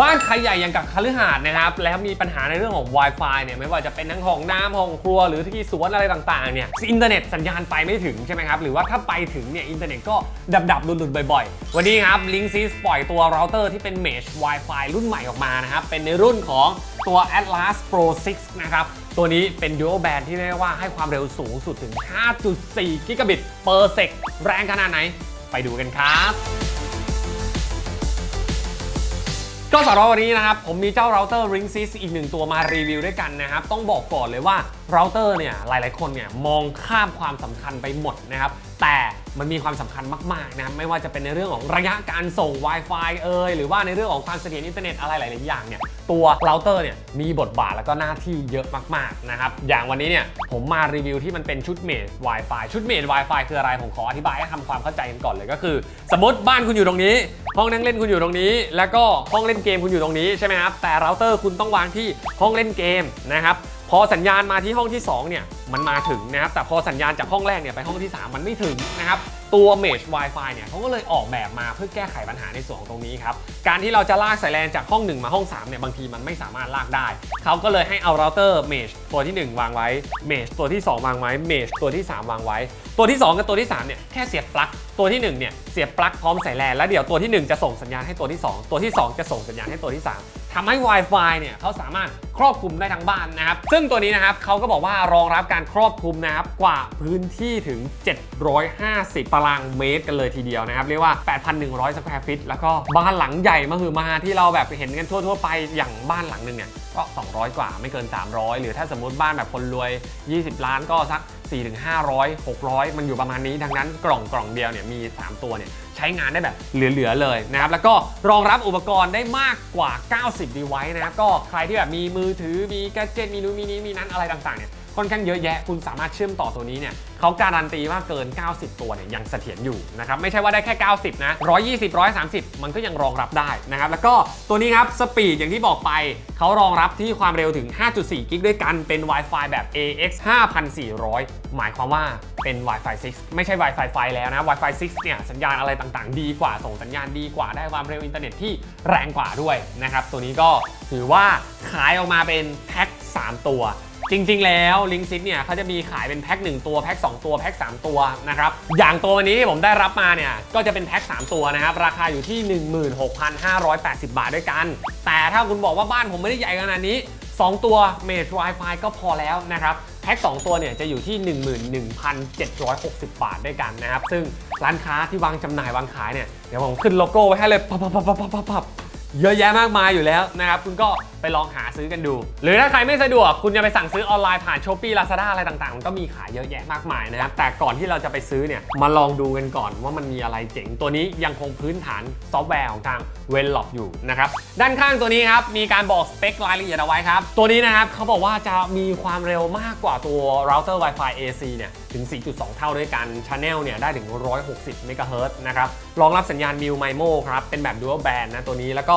บ้านใครใหญ่อย่างกับคฤหาสน์นะครับ แล้วมีปัญหาในเรื่องของ Wi-Fi เนี่ยไม่ว่าจะเป็นทั้งห้องน้ำห้องครัวหรือที่สวนอะไรต่างๆเนี่ยอินเทอร์เน็ตสัญญาณไปไม่ถึงใช่ไหมครับ หรือว่าถ้าไปถึงเนี่ยอินเทอร์เน็ตก็ดับดับๆหลุดๆบ่อยๆ วันนี้ครับ Linksys ปล่อยตัวเราเตอร์ที่เป็น Mesh Wi-Fi รุ่นใหม่ออกมานะครับ เป็นในรุ่นของตัว Atlas Pro 6 นะครับ ตัวนี้เป็น Dual Band ที่เรียกว่าให้ความเร็วสูงสุดถึง 5.4 กิกะบิต per sec แรงขนาดไหน ไปดูกันครับ ก็สำหรับวันนี้นะครับ ผมมีเจ้าเราเตอร์ Ring Sys อีกหนึ่งตัวมารีวิวด้วยกันนะครับ ต้องบอกก่อนเลยว่าเราเตอร์เนี่ยหลายๆคนเนี่ยมองข้ามความสำคัญไปหมดนะครับ แต่ มันมีความสำคัญมากๆนะครับไม่ว่าจะเป็นในเรื่องของระยะการส่ง Wi-Fi เอ่ยหรือว่าในเรื่องของความเสถียรอินเทอร์เน็ตอะไรหลายๆอย่างเนี่ยตัวเราเตอร์เนี่ยมีบทบาทแล้วก็หน้าที่เยอะมากๆนะครับอย่างวันนี้เนี่ยผมมารีวิวที่มันเป็นชุดเมด Wi-Fi ชุดเมด Wi-Fi คืออะไรผมขออธิบายให้ทำความเข้าใจกันก่อนเลยก็คือ สมมติบ้านคุณอยู่ตรงนี้ ห้องนั่งเล่นคุณอยู่ตรงนี้ แล้วก็ห้องเล่นเกมคุณอยู่ตรงนี้ใช่ไหมครับแต่เราเตอร์คุณต้องวางที่ห้องเล่นเกมนะครับพอสัญญาณมาที่ห้องที่2เนี่ย มันมาถึงนะครับ แต่พอสัญญาณจากห้องแรกเนี่ยไปห้องที่ 3 มันไม่ถึงนะครับ ตัว Mesh Wi-Fi เนี่ยเขาก็เลยออกแบบมาเพื่อแก้ไขปัญหาในส่วนของตรงนี้ครับ การที่เราจะลากสายแลนจากห้อง 1 มาห้อง3เนี่ยบางทีมันไม่สามารถลากได้ เขาก็เลยให้เอาเราเตอร์ Mesh ตัวที่ 1 วางไว้ Mesh ตัวที่ 2 วางไว้ Mesh ตัวที่ 3 วางไว้ ตัวที่ 2 กับตัวที่ 3 เนี่ยแค่เสียบปลั๊กตัวที่ 1 เนี่ยเสียบปลั๊กพร้อมสายแลนแล้วเดี๋ยวตัวที่ 1 จะส่งสัญญาณให้ตัวที่ 2 ตัวที่ 2 จะส่งสัญญาณให้ตัวที่ 3ทำให้ Wi-Fi เนี่ยเขาสามารถครอบคลุมได้ทั้งบ้านนะครับซึ่งตัวนี้นะครับเขาก็บอกว่ารองรับการครอบคลุมนะครับกว่าพื้นที่ถึง 750 ตารางเมตรกันเลยทีเดียวนะครับ เรียกว่า 8,100 สแควร์ฟิตแล้วก็บ้านหลังใหญ่มาคือมาที่เราแบบเห็นกันทั่ว ๆ ไปอย่างบ้านหลังหนึ่งเนี่ยก็ 200 กว่าไม่เกิน 300 หรือถ้าสมมติบ้านแบบคนรวย 20 ล้านก็สัก 4-500 600 มันอยู่ประมาณนี้ดังนั้นกล่องกล่องเดียวเนี่ยมี 3 ตัวเนี่ยใช้งานได้แบบเหลือ ๆ เลยนะครับ แล้วก็รองรับอุปกรณ์ได้มากกว่า 90 device นะครับ ก็ใครที่แบบมีมือถือ มีแกดเจิตมีนู้นมีนี้มีนั้นอะไรต่าง ๆ เนี่ย ค่อนข้างเยอะแยะ คุณสามารถเชื่อมต่อตัวนี้เนี่ยเขาการันตีว่าเกิน 90 ตัวเนี่ยยังเสถียรอยู่นะครับไม่ใช่ว่าได้แค่ 90 นะ 120 130 มันก็ยังรองรับได้นะครับแล้วก็ตัวนี้ครับสปีดอย่างที่บอกไปเขารองรับที่ความเร็วถึง 5.4 กิกด้วยกันเป็น Wi-Fi แบบ AX 5400 หมายความว่าเป็น Wi-Fi 6 ไม่ใช่ Wi-Fi 5 แล้วนะ Wi-Fi 6 เนี่ยสัญญาณอะไรต่างๆ ดีกว่า ส่งสัญญาณดีกว่าได้ความเร็วอินเทอร์เน็ตที่แรงกว่าด้วยนะครับตัวนี้ก็ถือว่าขายออกมาเป็นแพ็ค3 ตัว จริง ๆ แล้วลิงซิ t เนี่ยเขาจะมีขายเป็นแพ็ค1ตัวแพ็ค2ตัวแพ็ค3ตัวนะครับอย่างตัววันนี้ที่ผมได้รับมาเนี่ยก็จะเป็นแพ็ค3ตัวนะครับราคาอยู่ที่ 16,580 บาทด้วยกัน แต่ถ้าคุณบอกว่าบ้านผมไม่ได้ใหญ่ขนาดนี้ 2 ตัว Mesh Wi-Fi ก็พอแล้วนะครับแพ็ค2ตัวเนี่ยจะอยู่ที่ 11,760 บาทด้วยกันนะครับซึ่งร้านค้าที่วางจำหน่ายวางขายเนี่ยเดี๋ยวผมขึ้นโลโก้ไว้ให้เลยปับปับปับปับปับปับปับ เยอะแยะมากมายอยู่แล้วนะครับคุณก็ไปลองหาซื้อกันดู หรือถ้าใครไม่สะดวกคุณจะไปสั่งซื้อออนไลน์ผ่าน s h อ p e e Lazada อะไรต่างๆ มันก็มีขายเยอะแยะมากมายนะครับแต่ก่อนที่เราจะไปซื้อเนี่ยมาลองดูกันก่อนว่ามันมีอะไรเจ๋ง ตัวนี้ยังคงพื้นฐานซอฟต์แวร์ของทาง w e l l o p อยู่นะครับด้านข้างตัวนี้ครับมีการบอกสเปครายละเอียดเอาไว้ครับตัวนี้นะครับเขาบอกว่าจะมีความเร็วมากกว่าตัวเราเตอร์ Wi-Fi AC เนี่ยถึง 4.2 เท่าด้วยกัน Channel เนี่ยได้ถึง 160เมกะเฮิรตซ์นะครับรองรับสัญญาณ Mu MIMO ครับเป็นแบบ Dual Band นะตัวนี้แล้วก็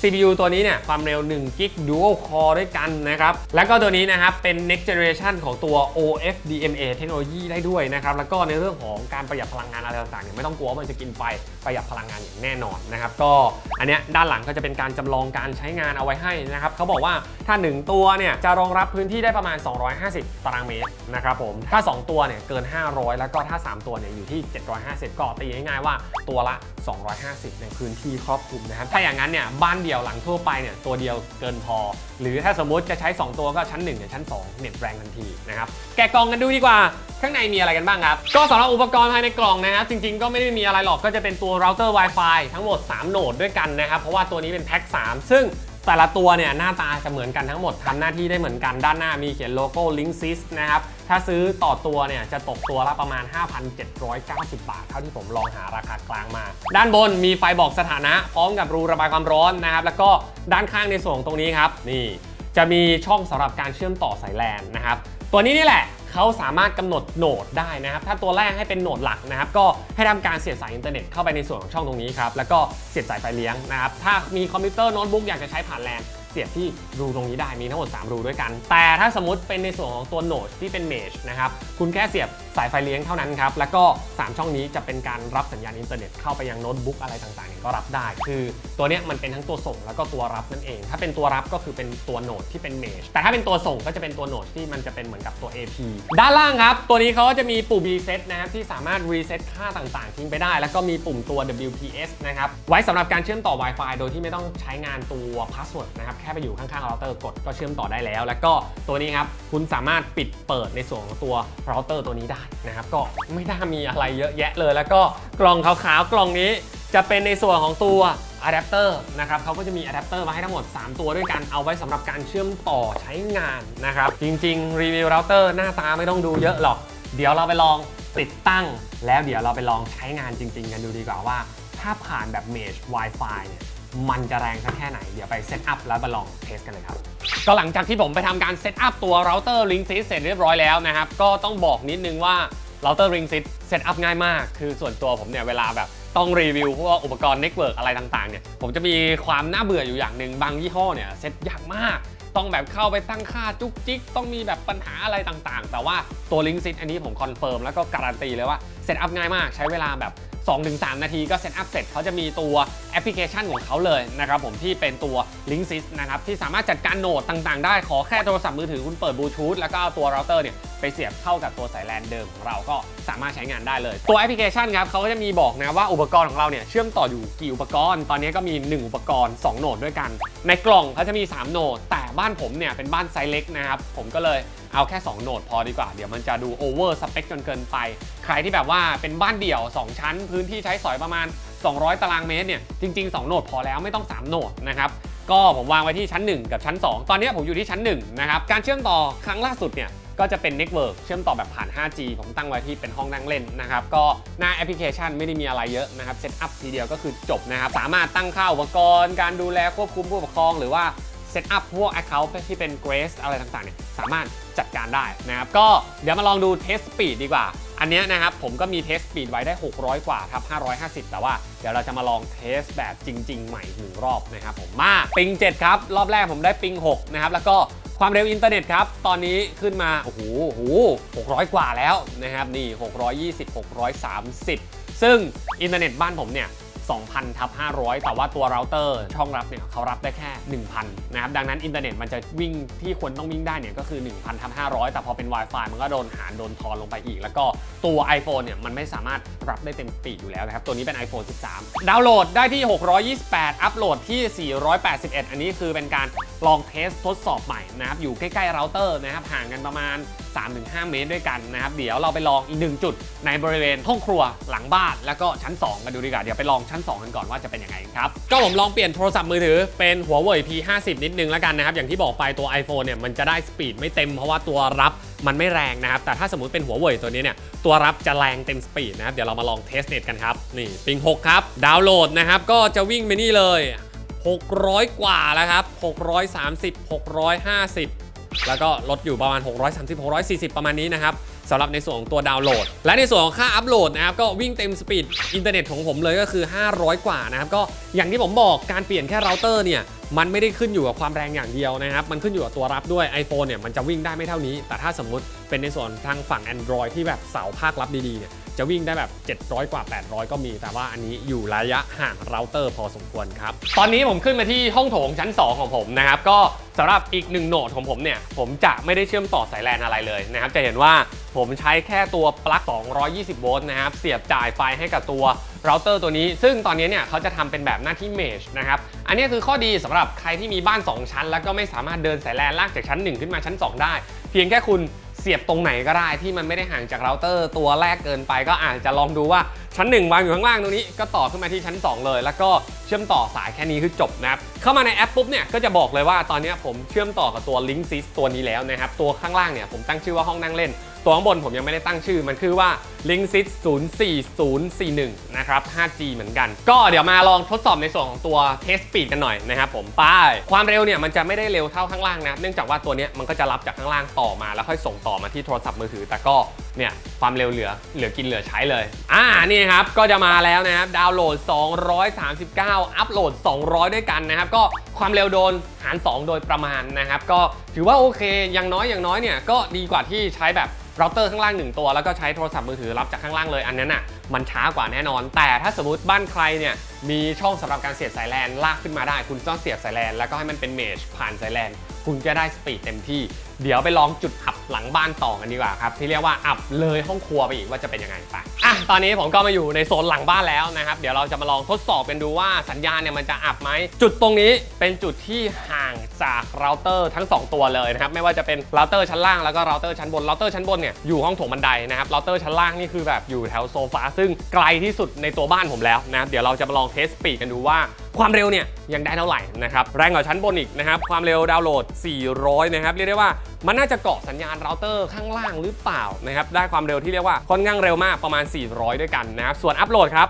CPU ตัวนี้เนี่ยความเร็ว1 g b Dual Core ด้วยกันนะครับ แล้วก็ตัวนี้นะครับเป็น next generation ของตัว OFDMA เทคโนโลยีได้ด้วยนะครับ แล้วก็ในเรื่องของการประหยัดพลังงานอะไรต่างๆเนี่ยไม่ต้องกลัวว่ามันจะกินไฟประหยัดพลังงานอย่างแน่นอนนะครับ ก็อันเนี้ยด้านหลังก็จะเป็นการจำลองการใช้งานเอาไว้ให้นะครับเขาบอกว่าถ้า 1 ตัวเนี่ยจะรองรับพื้นที่ได้ประมาณ 250 ตารางเมตรนะครับผมถ้า 2 ตัวเนี่ยเกิน 500 แล้วก็ถ้า 3 ตัวเนี่ยอยู่ที่ 750 ก็ตีง่ายๆว่าตัวละ 250 ในพื้นที่ครอบคลุมนะครับถ้าอย่างนั้นเนี่ยบ้านเดี่ยวหลังทั่วไปเนี่ยตัวเดียวเกินพอ หรือถ้าสมมติจะใช้ 2 ตัวก็ชั้น1กับชั้น 2 เน็ตแรงทันทีนะครับแกะกล่องกันดูดีกว่า ข้างในมีอะไรกันบ้างครับ ก็สำหรับอุปกรณ์ภายในกล่องนะครับจริงๆ ก็ไม่ได้มีอะไรหรอกก็จะเป็นตัวเราเตอร์ Wi-Fi ทั้งหมด 3 โหนดด้วยกันนะครับเพราะว่าตัวนี้เป็นแพ็ค3ซึ่ง แต่ละตัวเนี่ยหน้าตาจะเหมือนกันทั้งหมดทำหน้าที่ได้เหมือนกันด้านหน้ามีเขียนโลโก้ Linksys นะครับ ถ้าซื้อต่อตัวเนี่ยจะตกตัวละประมาณ 5,790 บาท เท่าที่ผมลองหาราคากลางมา ด้านบนมีไฟบอกสถานะ พร้อมกับรูระบายความร้อนนะครับ แล้วก็ด้านข้างในส่วนตรงนี้ครับ นี่จะมีช่องสำหรับการเชื่อมต่อสายแลนนะครับ ตัวนี้นี่แหละ เขาสามารถกำหนดโหนดได้นะครับ ถ้าตัวแรกให้เป็นโหนดหลักนะครับ ก็ให้ทำการเสียบสายอินเทอร์เน็ตเข้าไปในส่วนของช่องตรงนี้ครับ แล้วก็เสียบสายไฟเลี้ยงนะครับ ถ้ามีคอมพิวเตอร์โน้ตบุ๊กอยากจะใช้ผ่านแลน สียบที่รูตรงนี้ได้มีทั้งหมด 3 รูด้วยกัน แต่ถ้าสมมติเป็นในส่วนของตัวโนดที่เป็นเมชนะครับคุณแค่เสียบสายไฟเลี้ยงเท่านั้นครับ แล้วก็ 3 ช่องนี้จะเป็นการรับสัญญาณอินเทอร์เน็ตเข้าไปยังโน้ตบุ๊กอะไรต่างๆเนี่ยก็รับได้ คือตัวเนี้ยมันเป็นทั้งตัวส่งแล้วก็ตัวรับนั่นเอง ถ้าเป็นตัวรับก็คือเป็นตัวโนดที่เป็นเมชแต่ถ้าเป็นตัวส่งก็จะเป็นตัวโนดที่มันจะเป็นเหมือนกับตัว AP ด้านล่างครับ ตัวนี้เขาจะมีปุ่ม reset นะครับที่สามารถ reset ค่าต่างๆ ทิ้งไปได้ แล้วก็มีปุ่มตัว WPS นะครับไว้สำหรับการเชื่อมต่อ Wi-Fi โดยที่ไม่ต้องใช้งานตัว password นะครับค่ไปอยู่ข้างๆเราเตอร์กดก็เชื่อมต่อได้แล้ว แล้วก็ตัวนี้ครับคุณสามารถปิดเปิดในส่วนของตัวเราเตอร์ตัวนี้ได้นะครับก็ไม่น่ามีอะไรเยอะแยะเลย แล้วก็กล่องขาวๆกล่องนี้จะเป็นในส่วนของตัวอะแดปเตอร์นะครับเขาก็จะมีอะแดปเตอร์มาให้ทั้งหมด 3 ตัวด้วยกันเอาไว้สำหรับการเชื่อมต่อใช้งานนะครับ จริงๆ รีวิวเราเตอร์หน้าตาไม่ต้องดูเยอะหรอก เดี๋ยวเราไปลองติดตั้ง แล้วเดี๋ยวเราไปลองใช้งานจริง ๆ กันดูดีกว่าว่า ถ้าผ่านแบบ Mesh Wi-Fi เนี่ย มันจะแรงสักแค่ไหน เดี๋ยวไปเซตอัพแล้วไปลองเทสกันเลยครับ ก็หลังจากที่ผมไปทำการเซตอัพตัวเราเตอร์ Ring 6เสร็จเรียบร้อยแล้วนะครับ ก็ต้องบอกนิดนึงว่าเราเตอร์ Ring 6เซตอัพง่ายมาก คือส่วนตัวผมเนี่ยเวลาแบบต้องรีวิวพวกอุปกรณ์เน็ตเวิร์กอะไรต่างๆเนี่ยผมจะมีความน่าเบื่ออยู่อย่างหนึ่งบางยี่ห้อเนี่ยเซตยากมาก ต้องแบบเข้าไปตั้งค่าจุกจิก ต้องมีแบบปัญหาอะไรต่างๆ แต่ว่าตัว Link 6อันนี้ผมคอนเฟิร์มแล้วก็การันตีเลยว่าเซตอัพง่ายมากใช้เวลาแบบ 2-3 นาทีก็เซตอัพเสร็จเขาจะมีตัวแอปพลิเคชันของเขาเลยนะครับผมที่เป็นตัว Linksys นะครับที่สามารถจัดการโหนดต่างๆ ได้ขอแค่โทรศัพท์มือถือคุณเปิดบลูทูธแล้วก็เอาตัวเราเตอร์เนี่ยไปเสียบเข้ากับตัวสายแลนเดิมของเราก็สามารถใช้งานได้เลย ตัวแอปพลิเคชันครับเขาก็จะมีบอกนะว่าอุปกรณ์ของเราเนี่ยเชื่อมต่ออยู่กี่อุปกรณ์ ตอนนี้ก็มี 1 อุปกรณ์ 2 โหนดด้วยกัน ในกล่องเขาจะมี 3 โหนด แต่บ้านผมเนี่ยเป็นบ้านไซส์เล็กนะครับผมก็เลยเอาแค่ 2 โหนดพอดีกว่า เดี๋ยวมันจะดูโอเวอร์สเปคจนเกินไป ใครที่แบบว่าเป็นบ้านเดี่ยว 2 ชั้น พื้นที่ใช้สอยประมาณ 200 ตารางเมตรเนี่ยจริง ๆ 2 โหนดพอแล้วไม่ต้อง 3 โหนดนะครับก็ผมวางไว้ที่ชั้น 1 กับชั้น 2 ตอนนี้ผมอยู่ที่ชั้น1นะครับการเชื่อมต่อครั้งล่าสุดเนี่ยก็จะเป็นเน็ตเวิร์กเชื่อมต่อแบบผ่าน 5G ผมตั้งไว้ที่เป็นห้องนั่งเล่นนะครับ ก็หน้าแอปพลิเคชันไม่ได้มีอะไรเยอะนะครับ เซตอัพทีเดียวก็คือจบนะครับ สามารถตั้งค่าอุปกรณ์ การดูแลควบคุมผู้ปกครอง หรือว่า ซตอัพพวก Account ที่เป็น Grace อะไรต่างๆเนี่ยสามารถจัดการได้นะครับก็เดี๋ยวมาลองดูเทสสปีดดีกว่า อันนี้นะครับผมก็มีเทสสปีดไว้ได้ 600 กว่าทับ550 แต่ว่าเดี๋ยวเราจะมาลองเทสแบบจริง ๆ ใหม่หนึ่งรอบนะครับผมมาปิง 7 ครับ รอบแรกผมได้ปิง 6 นะครับ แล้วก็ความเร็วอินเทอร์เน็ตครับ ตอนนี้ขึ้นมา โอ้โหโอ้โห600กว่าแล้วนะครับ นี่ 620 630 ซึ่งอินเทอร์เน็ตบ้านผมเนี่ย 2,000ทับ500 แต่ว่าตัวเราเตอร์ช่องรับเนี่ยเขารับได้แค่ 1,000 นะครับ ดังนั้นอินเทอร์เน็ตมันจะวิ่งที่ควรต้องวิ่งได้เนี่ยก็คือ 1,000ทับ500 แต่พอเป็น Wi-Fi มันก็โดนหารโดนทอนลงไปอีก แล้วก็ตัว iPhone เนี่ยมันไม่สามารถรับได้เต็มปีอยู่แล้วนะครับ ตัวนี้เป็น iPhone 13 ดาวน์โหลดได้ที่ 628 อัปโหลดที่ 481 อันนี้คือเป็นการลองเทสทดสอบใหม่นะครับอยู่ใกล้ๆเราเตอร์นะครับห่างกันประมาณ 3-5 เมตรด้วยกันนะครับ เดี๋ยวเราไปลองอีกหนึ่งจุดในบริเวณห้องครัวหลังบ้านแล้วก็ชั้น 2 กันดูดีกว่า เดี๋ยวไปลองชั้น 2 กันก่อนว่าจะเป็นยังไงครับ ก็ผมลองเปลี่ยนโทรศัพท์มือถือเป็นหัวเว่ย P50 นิดนึงแล้วกันนะครับ อย่างที่บอกไปตัว iPhone เนี่ยมันจะได้สปีดไม่เต็มเพราะว่าตัวรับมันไม่แรงนะครับ แต่ถ้าสมมติเป็นหัวเว่ยตัวนี้เนี่ยตัวรับจะแรงเต็มสปีดนะครับ เดี๋ยวเรามาลองเทสเน็ตกันครับ นี่ปิง6ครับ ดาวน์โหลดนะครับ ก็จะวิ่งไปนี่เลย 600 กว่าแล้วครับ 630 650 แล้วก็ลดอยู่ประมาณ 630 640 ประมาณนี้นะครับสำหรับในส่วนของตัวดาวน์โหลด และในส่วนของค่าอัปโหลดนะครับก็วิ่งเต็มสปีดอินเทอร์เน็ตของผมเลยก็คือ 500 กว่านะครับก็อย่างที่ผมบอกการเปลี่ยนแค่เราเตอร์เนี่ยมันไม่ได้ขึ้นอยู่กับความแรงอย่างเดียวนะครับ มันขึ้นอยู่กับตัวรับด้วย iPhone เนี่ยมันจะวิ่งได้ไม่เท่านี้ แต่ถ้าสมมุติเป็นในส่วนทางฝั่ง Android ที่แบบเสาภาครับดีๆเนี่ย จะวิ่งได้แบบ 700 กว่า 800 ก็มี แต่ว่าอันนี้อยู่ระยะห่างเราเตอร์พอสมควรครับ ตอนนี้ผมขึ้นมาที่ห้องโถงชั้น 2 ของผมนะครับ ก็สำหรับอีกหนึ่งโหนดของผมเนี่ย ผมจะไม่ได้เชื่อมต่อสายแลนอะไรเลยนะครับ จะเห็นว่าผมใช้แค่ตัวปลั๊ก 220 โวลต์นะครับ เสียบจ่ายไฟให้กับตัวเราเตอร์ตัวนี้ ซึ่งตอนนี้เนี่ยเขาจะทำเป็นแบบหน้าที่เมชนะครับ อันนี้คือข้อดีสำหรับใครที่มีบ้าน 2 ชั้น แล้วก็ไม่สามารถเดินสายแลนลากจากชั้น 1 ขึ้นมาชั้น 2 ได้ เพียงแค่คุณ สียบตรงไหนก็ได้ที่มันไม่ได้ห่างจากเราเตอร์ตัวแรกเกินไป ก็อาจจะลองดูว่าชั้น 1 วางอยู่ข้างล่างตรงนี้ก็ต่อขึ้นมาที่ชั้น 2 เลย แล้วก็เชื่อมต่อสายแค่นี้คือจบนะครับเข้ามาในแอปปุ๊บเนี่ยก็จะบอกเลยว่าตอนนี้ผมเชื่อมต่อกับตัว Link Sys ตัวนี้แล้วนะครับ ตัวข้างล่างเนี่ยผมตั้งชื่อว่าห้องนั่งเล่น ตัวข้างบนผมยังไม่ได้ตั้งชื่อมันคือว่า Linksys 04041 นะครับ 5G เหมือนกัน ก็เดี๋ยวมาลองทดสอบในส่วนของตัว Test Speed กันหน่อยนะครับผมไป้ายความเร็วเนี่ยมันจะไม่ได้เร็วเท่าข้างล่างนะเนื่องจากว่าตัวนี้มันก็จะรับจากข้างล่างต่อมาแล้วค่อยส่งต่อมาที่โทรศัพท์มือถือแต่ก็ เนี่ยความเร็วเหลือเหลือกินเหลือใช้เลย อ่านี่ครับก็จะมาแล้วนะครับดาวน์โหลด 239 อัพโหลด 200 ด้วยกันนะครับ ก็ความเร็วโดนหาร 2 โดยประมาณนะครับ ก็ถือว่าโอเคอย่างน้อยอย่างน้อยเนี่ยก็ดีกว่าที่ใช้แบบเราเตอร์ข้างล่างหนึ่งตัว แล้วก็ใช้โทรศัพท์มือถือรับจากข้างล่างเลยอันนั้นอะมันช้ากว่าแน่นอน แต่ถ้าสมมติบ้านใครเนี่ยมีช่องสำหรับการเสียบสายแลนลากขึ้นมาได้ คุณต้องเสียบสายแลนแล้วก็ให้มันเป็นเมชผ่านสายแลน คุณจะได้สปีดเต็มที่ เดี๋ยวไปลองจุดอับหลังบ้านต่อกันดีกว่าครับ ที่เรียกว่าอับเลยห้องครัวไปอีกว่าจะเป็นยังไงไปอะตอนนี้ผมก็มาอยู่ในโซนหลังบ้านแล้วนะครับเดี๋ยวเราจะมาลองทดสอบกันดูว่าสัญญาณเนี่ยมันจะอับไหมจุดตรงนี้เป็นจุดที่ห่างจากเราเตอร์ทั้ง 2 ตัวเลยนะครับไม่ว่าจะเป็นเราเตอร์ชั้นล่างแล้วก็เราเตอร์ชั้นบนเราเตอร์ชั้นบนเนี่ยอยู่ห้องโถงบันไดนะครับเราเตอร์ชั้นล่างนี่คือแบบอยู่แถวโซฟาซึ่งไกลที่สุดในตัวบ้านผมแล้วนะครับเดี๋ยวเราจะมาลองเทสสปีดกันดูว่า ความเร็วเนี่ยยังได้เท่าไหร่นะครับแรงกว่าชั้นบนอีกนะครับความเร็วดาวน์โหลด 400 นะครับเรียกได้ว่ามันน่าจะเกาะสัญญาณเราเตอร์ข้างล่างหรือเปล่านะครับได้ความเร็วที่เรียกว่าค่อนข้างเร็วมากประมาณ 400 ด้วยกันนะครับส่วนอัพโหลดครับ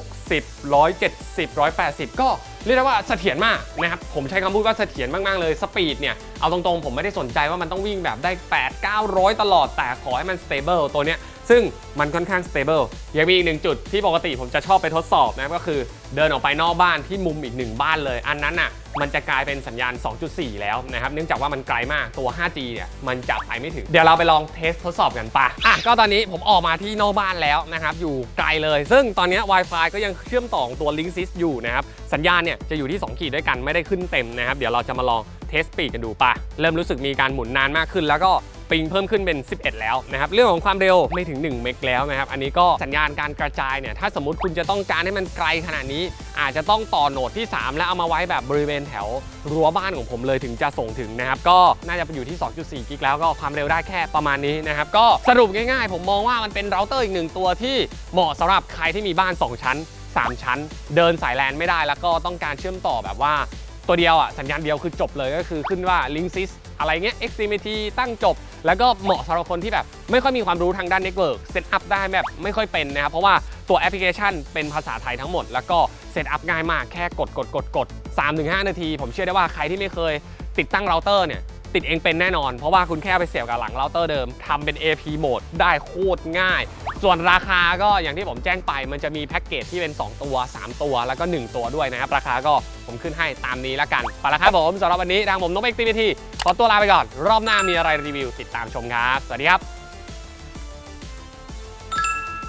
160 170 180 ก็เรียกได้ว่าเสถียรมากนะครับผมใช้คำพูดว่าเสถียรมาก ๆ เลยสปีดเนี่ยเอาตรงๆ ผมไม่ได้สนใจว่ามันต้องวิ่งแบบได้ 8 900 ตลอดแต่ขอให้มัน stable ตัวเนี้ย ซึ่งมันค่อนข้าง stable ยังมีอีกหนึ่งจุดที่ปกติผมจะชอบไปทดสอบนะก็คือเดินออกไปนอกบ้านที่มุมอีกหนึ่งบ้านเลย อันนั้นน่ะมันจะกลายเป็นสัญญาณ 2.4 แล้วนะครับ เนื่องจากว่ามันไกลมากตัว 5G เนี่ยมันจะไปไม่ถึง เดี๋ยวเราไปลองเทสทดสอบกันปะอะก็ตอนนี้ผมออกมาที่นอกบ้านแล้วนะครับ อยู่ไกลเลย ซึ่งตอนนี้ Wi-Fi ก็ยังเชื่อมต่อตัว Link Sys อยู่นะครับ สัญญาณเนี่ยจะอยู่ที่ 2 ขีดด้วยกันไม่ได้ขึ้นเต็มนะครับ เดี๋ยวเราจะมาลองเทสปีดกันดูปะเริ่มรู้สึกมีการหมุนนานมากขึ้น แล้วก็ ปิงเพิ่มขึ้นเป็น 11 แล้วนะครับเรื่องของความเร็วไม่ถึง 1 เมกแล้วนะครับอันนี้ก็สัญญาณการกระจายเนี่ยถ้าสมมติคุณจะต้องการให้มันไกลขนาดนี้ อาจจะต้องต่อโหนดที่ 3 แล้วเอามาไว้แบบบริเวณแถวรั้วบ้านของผมเลยถึงจะส่งถึงนะครับก็น่าจะไปอยู่ที่ 2.4 กิกแล้วก็ความเร็วได้แค่ประมาณนี้นะครับก็สรุปง่ายๆ ผมมองว่ามันเป็นเราเตอร์อีกหนึ่งตัวที่เหมาะสำหรับใครที่มีบ้าน 2 ชั้น 3 ชั้น เดินสายแลนไม่ได้แล้วก็ต้องการเชื่อมต่อแบบว่าตัวเดียวอะสัญญาณเดียวคือจบเลยก็คือขึ้นว่า Link Sys อะไรเงี้ย Xfinity ตั้งจบ แล้วก็เหมาะสำหรับคนที่แบบ ไม่ค่อยมีความรู้ทางด้านเน็ตเวิร์กเซตอัพได้แบบไม่ค่อยเป็นนะครับ เพราะว่าตัวแอปพลิเคชันเป็นภาษาไทยทั้งหมด แล้วก็เซตอัพง่ายมากแค่กดกดกดกด3-5 นาที ผมเชื่อได้ว่าใครที่ไม่เคยติดตั้งเราเตอร์เนี่ย ติดเองเป็นแน่นอน เพราะว่าคุณแค่ไปเสียบกับหลังเราเตอร์เดิมทำเป็น AP โหมดได้โคตรง่าย ส่วนราคาก็อย่างที่ผมแจ้งไป มันจะมีแพ็กเกจที่เป็น 2 ตัว 3 ตัวแล้วก็ 1 ตัวด้วยนะครับ ราคาก็ผมขึ้นให้ตามนี้แล้วกันไปแล้วครับผมสำหรับวันนี้ทางผมนกเอ็กซ์ทีวีขอตัวลาไปก่อน รอบหน้ามีอะไรรีวิวติดตามชมครับ สวัสดีครับ